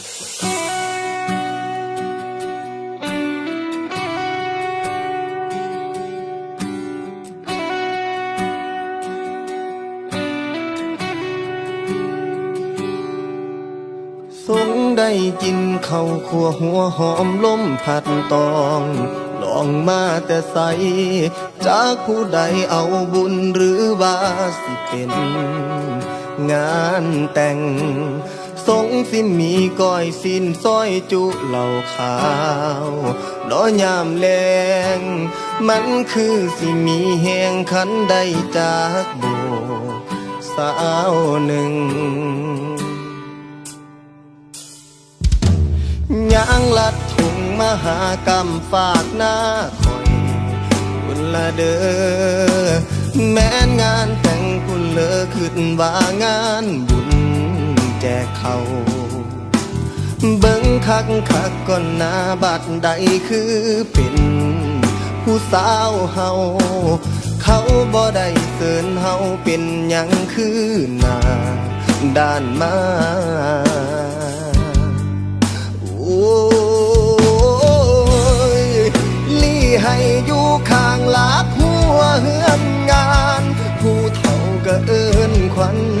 สงได้กินข้าวขัวหัวหอมล้มผัดตองลองมาแต่ใสจากผู้ใดเอาบุญหรือว่าสิเป็น งานแต่ง สงสิมีก้อยสิ้นซอยจุเหล่าขาวน้อยามแลงมันคือสิมีแหงขันได้จากโบสาวหนึ่งยางลัดถุงมหากรรมฝากหน้าคอยคุณละเด้อแม้นงานแต่งคุณเลอขึ้นว่างานบุญ แจกเขาเบิ่งคักคักก่อนนาบัดใดคือเป็นผู้สาวเฮาเขาบ่ได้เสินเฮาเป็นหยังคือหน้าด้านมาโอ้ยลี่ให้อยู่ข้างลักหัวเฮือนงาน ผู้เฒ่าก็เอินขวัญ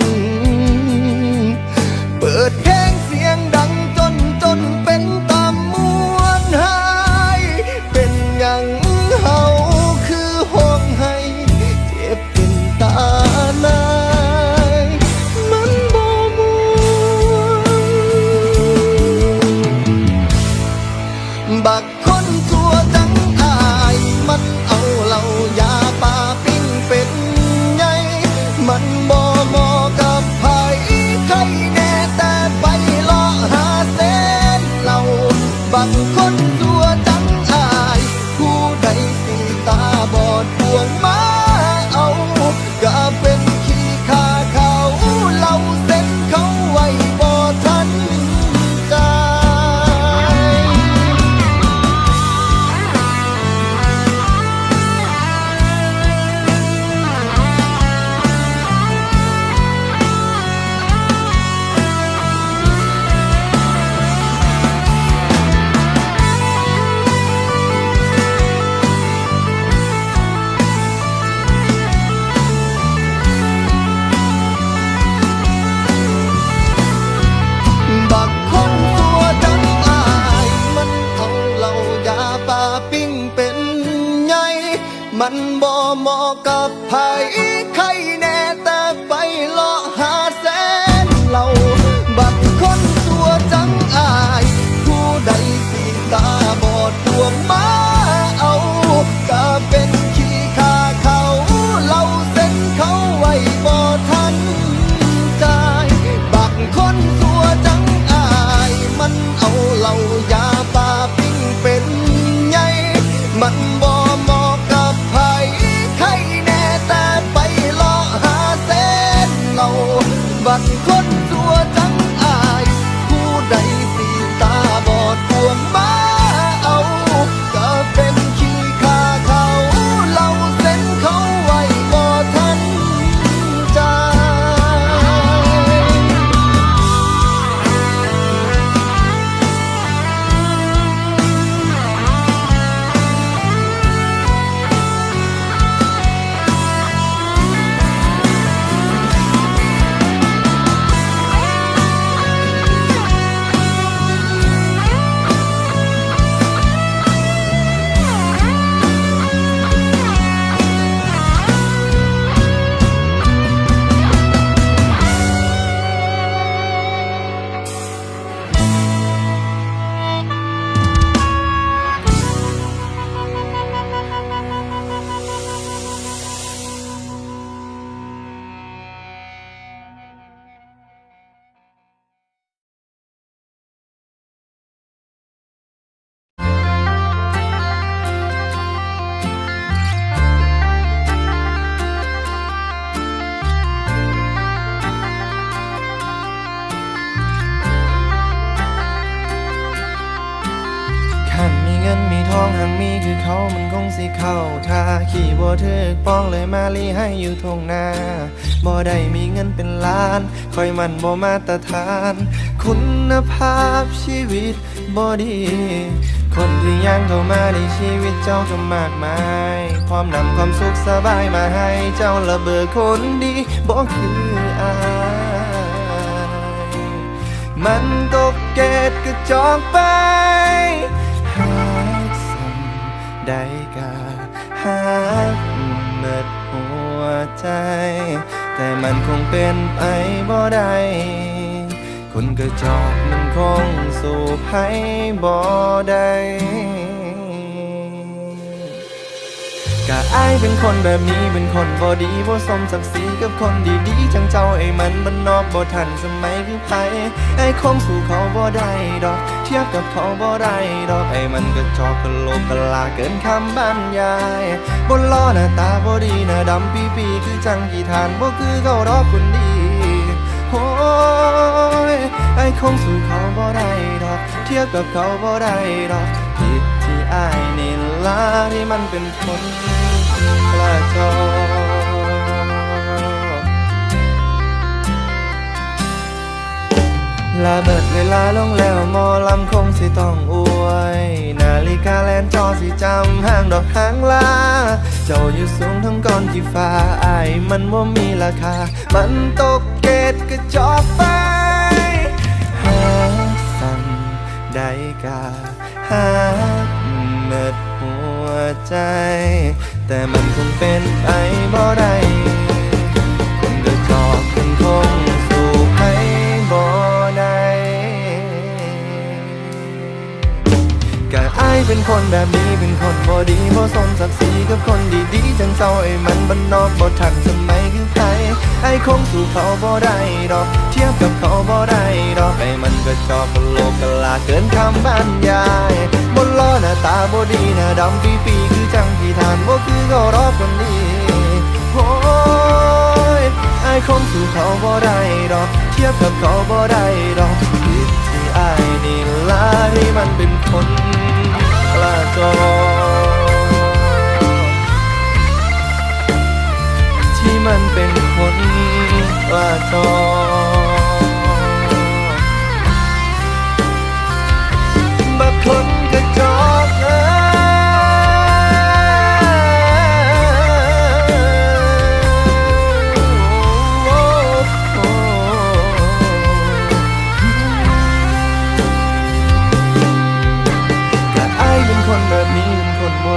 บั หางมีคือเขามันคงสิเข้าท่าขี่บัวเธอป้องเลยมาลีให้อยู่ทงนาบ่ได้มีเงินเป็นล้านคอยมันบ่มาตรฐาน คุณภาพชีวิตบ่ดี คนที่ย่างเข้ามาในชีวิตเจ้าก็มากมายพร้อมนำความสุขสบายมาให้เจ้าระเบิดคนดีบ่คืออายมันตกเกตกระจอกไป ได้กาหากเมิดหัวใจ แต่มันคงเป็นไปบ่ได้คนกระจอกมันคงสู่ให้บ่ได้ กะอายเป็นคนแบบนี้เป็นคนบ่ดีบ่สมศักดิ์ศรีกับคนดีๆจังเจ้าไอ้มันมันนอกบ่ทันสมัยคือไผไอ้คงสู่เขาบ่ได้ดอก เทียบกับเขาบ่ได้ดอกไอ้มันก็จอกกะโลกกะลาเกินคำบรรยายบนล้อหน้าตาบ่ดีหน้าดำปีปีๆคือจังกี่ทานบ่คือเขาดอกคนดีโอ้ยไอ้คงสู่เขาบ่ได้ดอก เทียบกับเขาบ่ได้ดอกผิดที่อายนี่ล่ะที่มันเป็นคน กระจอลาเบิดเวลาลงแล้วมอลำคงสิต้องอวย นาฬิกาแลนจอสิจำห้างดอกหางลา เจ้าอยู่สูงทั้งก้อนที่ฟ้าอายมันว่ามีราคา มันตกเกตกระจอกไปหาสั่นได้กาหาเมิดหัวใจ แต่มันคงเป็นไปบ่ได้ เป็นคนแบบนี้เป็นคนบ่ดีบ่สมศักดิ์ศรีกับคนดีๆจังเจ้าไอ้มันบันนอกบ่ทันสมัยคือใครไอ้คงสู่เขาบ่ได้ดอก เทียบกับเขาบ่ได้ดอกไอ้มันก็จอกกะโลกกลาเกินคำบรรยายบนล้อหน้าตาบ่ดีหน้าดำปีปีคือจังที่ทานบ่คือเขารอบคนนี้โอ้ยไอ้คงสู่เขาบ่ได้ดอก เทียบกับเขาบ่ได้ดอกผิดที่ไอายนี่ล่ะที่มันเป็นคน ละจอที่มันเป็นคนละจอบักคนกระจอ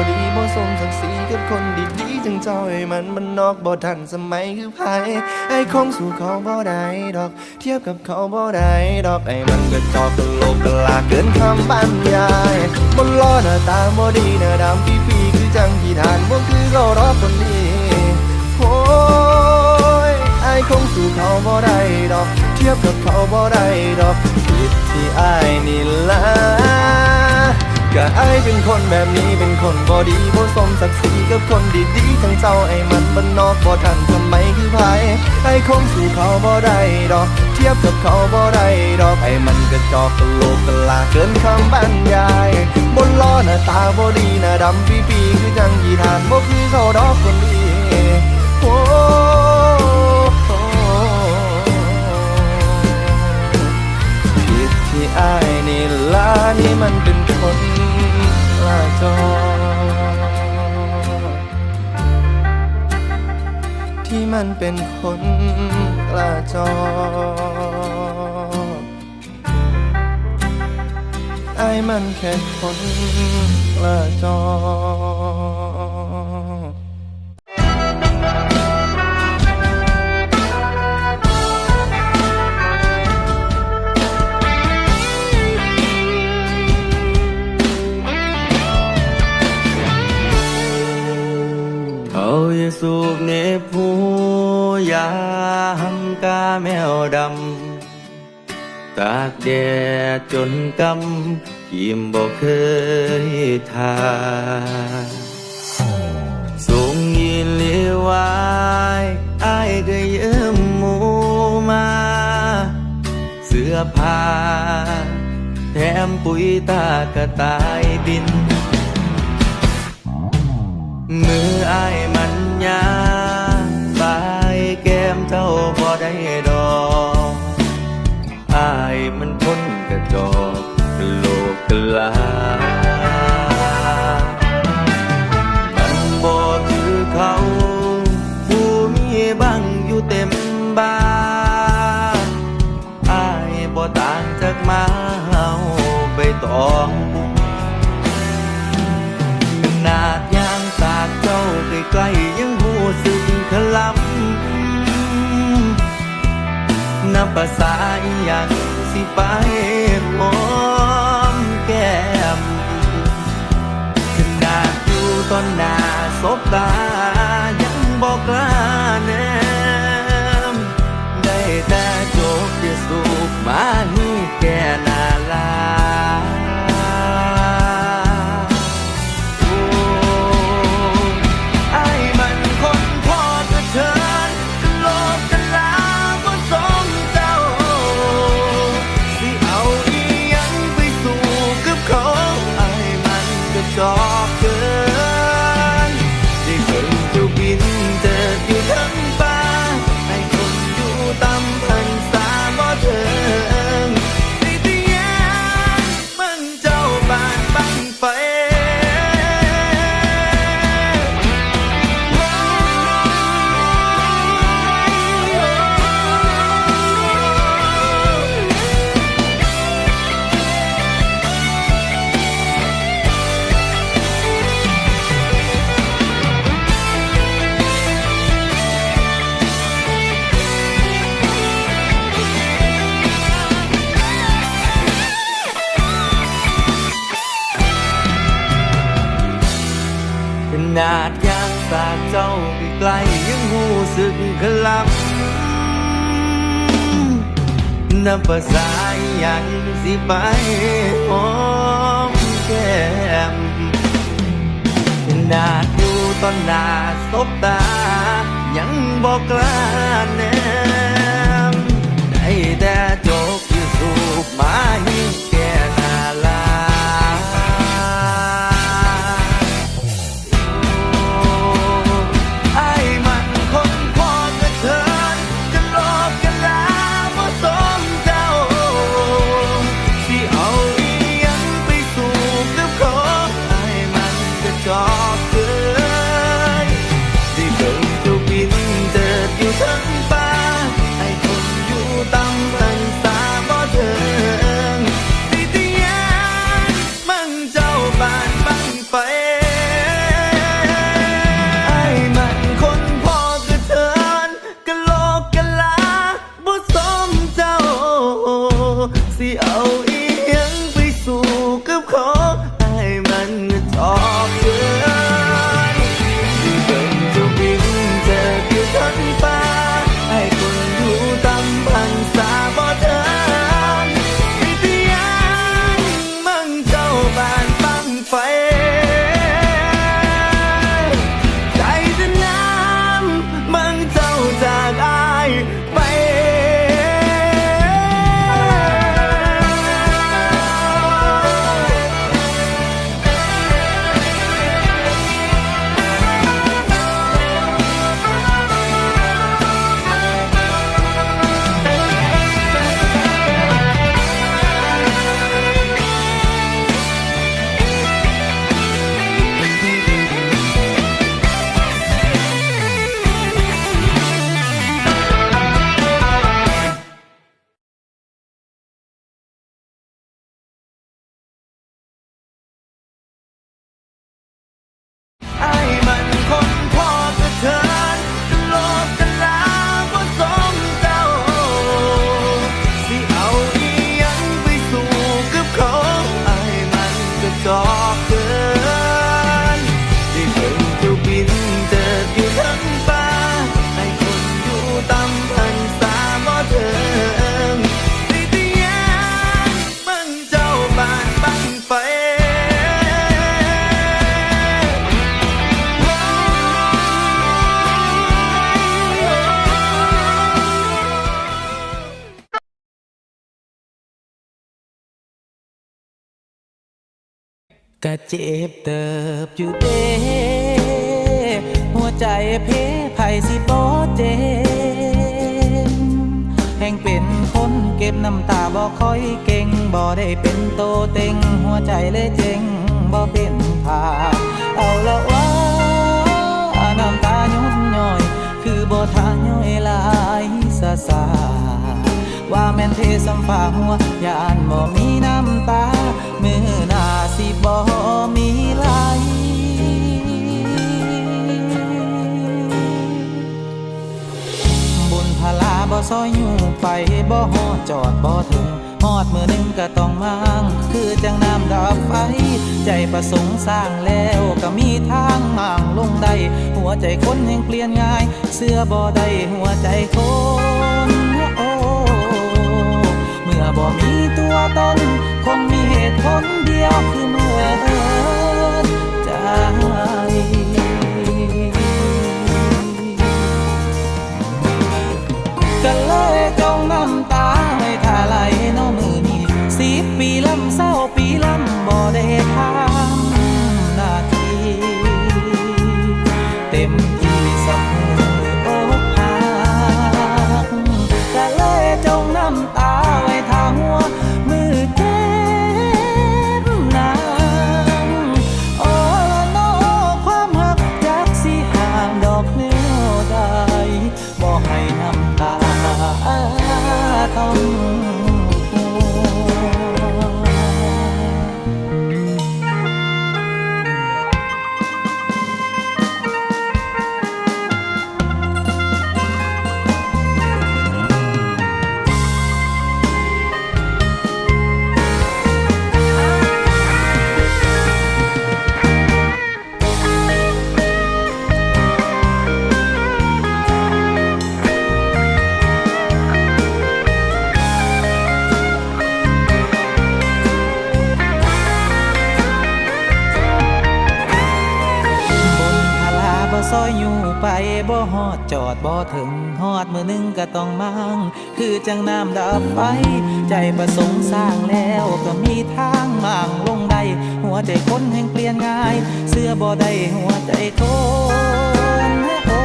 ดีบ่สมศักดิ์ศรีกับคนดีๆจังเจ้าไอ้มันมันนอกบ่ทันสมัยคือไผไอ้คงสู่เขาบ่ได้ดอก เทียบกับเขาบ่ได้ดอกไอ้มันก็จอกกะโหลกกะลาเกินคำบรรยายบนล้อหน้าตาบ่ดีหน้าดำปีปีๆคือจังที่ทานบ่คือเขารอบคนนี้โอ้ยไอ้คงสู่เขาบ่ได้ดอก เทียบกับเขาบ่ได้ดอกผิดที่ไอายนี่ละ ก็ไอเป็นคนแบบนี้เป็นคนบ่ดีบ่สมศักดิ์ศรีกับคนดีๆทั้งเจ้าไอ้มันบ้านนอกบ่ทันสมัยคือไผไอ้คงสู่เขาบ่ได้ดอก เทียบกับเขาบ่ได้ดอกไอ้มันก็จอกกะโลกกะลาเกินคำบรรยายบนล้อหน้าตาบ่ดีหน้าดำปีปีคือจังยีทานบ่คือเขาดอกคนดีโอ้ผิดที่อายนี่ละนี่มันเป็นคน ราจอที่มันเป็นคนกล้าจอไอ้มันแค่คนกล้าจอ แมวดำ ตากแดดจนกำยิมบอกเคยทาส่งยินเลียวายอายก็ยืมหมูมา เสื้อผ้า แถมปุ๋ยตากระต่ายบิน มืออายมันยาบายา ดอกโลกลา มันบอกคือเขาผู้มีบังอยู่เต็มบ้านอายบ่ต่างจากมาเฮาไปตองขนาดยางตากเจ้าใกล้ๆยังหูสึกคลำนับภาษาอีหยังสิไป ตอนหน้าสบตา ยังบอกลาแนมได้แต่โจกที่สุขมานี่แก่นา น้ำภาษาอย่างสิไปหอมแก้มนาดูตอนนาสบตา ยังบอกกล้าแนมได้แต่จบอยู่สูบมา gone. กะเจ็บเติบอยู่เด้หัวใจเพภัยสิบ่เจ็บแห่งเป็นคนเก็บน้ำตาบ่ค่อยเก่งบ่ได้เป็นโตเต็ง หัวใจเลยเจ็งบ่เป็นผาเอาละว่าน้ำตาหยดย่อย คือบ่ทาย่อยลายสาสา ว่าแม่นเทสัมฟ้าหัวยานบ่มีน้ำตา มือหน้าสิบ่มีไหลบุญพลาบ่ซอยอยู่ไปบ่ฮอดจอดบ่ถึงฮอดมือหนึ่งก็ต้องมางคือจังน้ำดับไฟ ใจประสงค์สร้างแล้วก็มีทางห่างลงได้ หัวใจคนยังเปลี่ยนง่าย เสื้อบ่ได้หัวใจคน บ่มีตัวตน คงมีเหตุผลเดียวคือเมื่อใจก็เลยจงนำ ต้องมั่งคือจังน้ำดับไฟ ใจประสงค์สร้างแล้วก็มีทางมั่งลงได้ หัวใจคนแห่งเปลี่ยนง่าย เสื้อบ่ได้หัวใจคนโอ้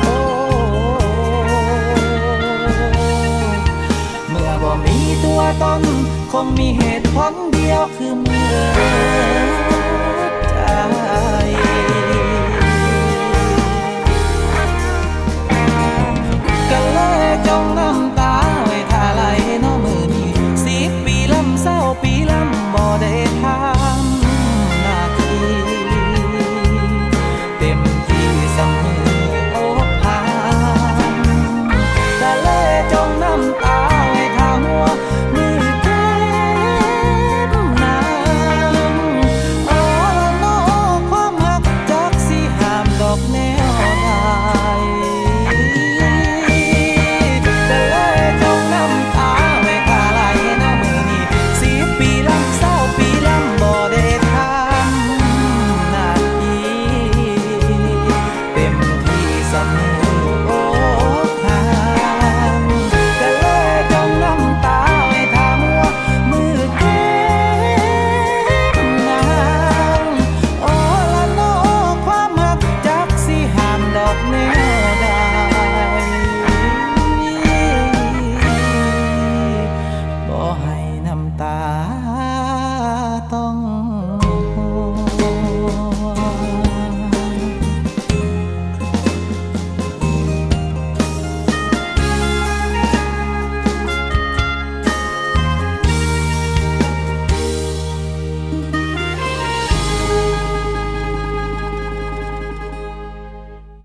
โอ้เมื่อบ่มีตัวตนคงมีเหตุผลเดียวคือเมื่อใจ